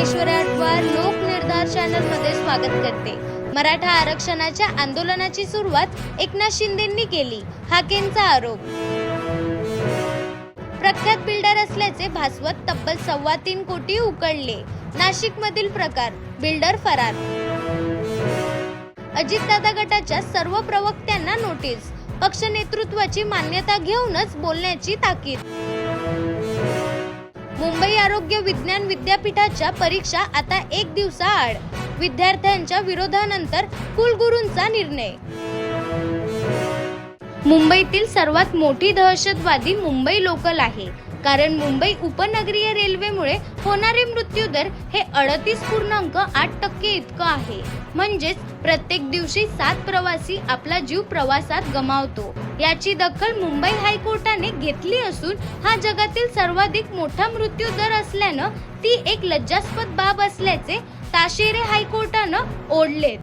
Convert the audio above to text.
ऐश्वर्या अटवार लोकनिर्धार चॅनलमध्ये स्वागत करते. मराठा आरक्षणाच्या आंदोलनाची सुरुवात एकनाथ शिंदेंनी केली हाकेंचा आरोप. प्रख्यात बिल्डर असल्याचे भासवत तब्बल सव्वा तीन कोटी उकळले. नाशिक मधील प्रकार बिल्डर फरार. अजितदादा गटाच्या सर्व प्रवक्त्यांना नोटीस पक्ष नेतृत्वाची मान्यता घेऊनच बोलण्याची ताकीद. आरोग्य विज्ञान विद्यापीठाच्या परीक्षा आता एक दिवसाआड. विद्यार्थ्यांच्या विरोधानंतर कुलगुरूंचा निर्णय. मुंबईतील सर्वात मोठी दहशतवादी मुंबई लोकल आहे. कारण मुंबई उपनगरीय रेल्वेमुळे होणारे मृत्यूदर हे अडतीस पूर्णांक आठ टक्के इतकं आहे. म्हणजेच प्रत्येक दिवशी सात प्रवासी आपला जीव प्रवासात गमावतो. याची दखल मुंबई हायकोर्टाने घेतली असून हा जगातील सर्वाधिक मोठा मृत्यूदर असल्यानं ती एक लज्जास्पद बाब असल्याचे ताशेरे हायकोर्टानं ओढलेत.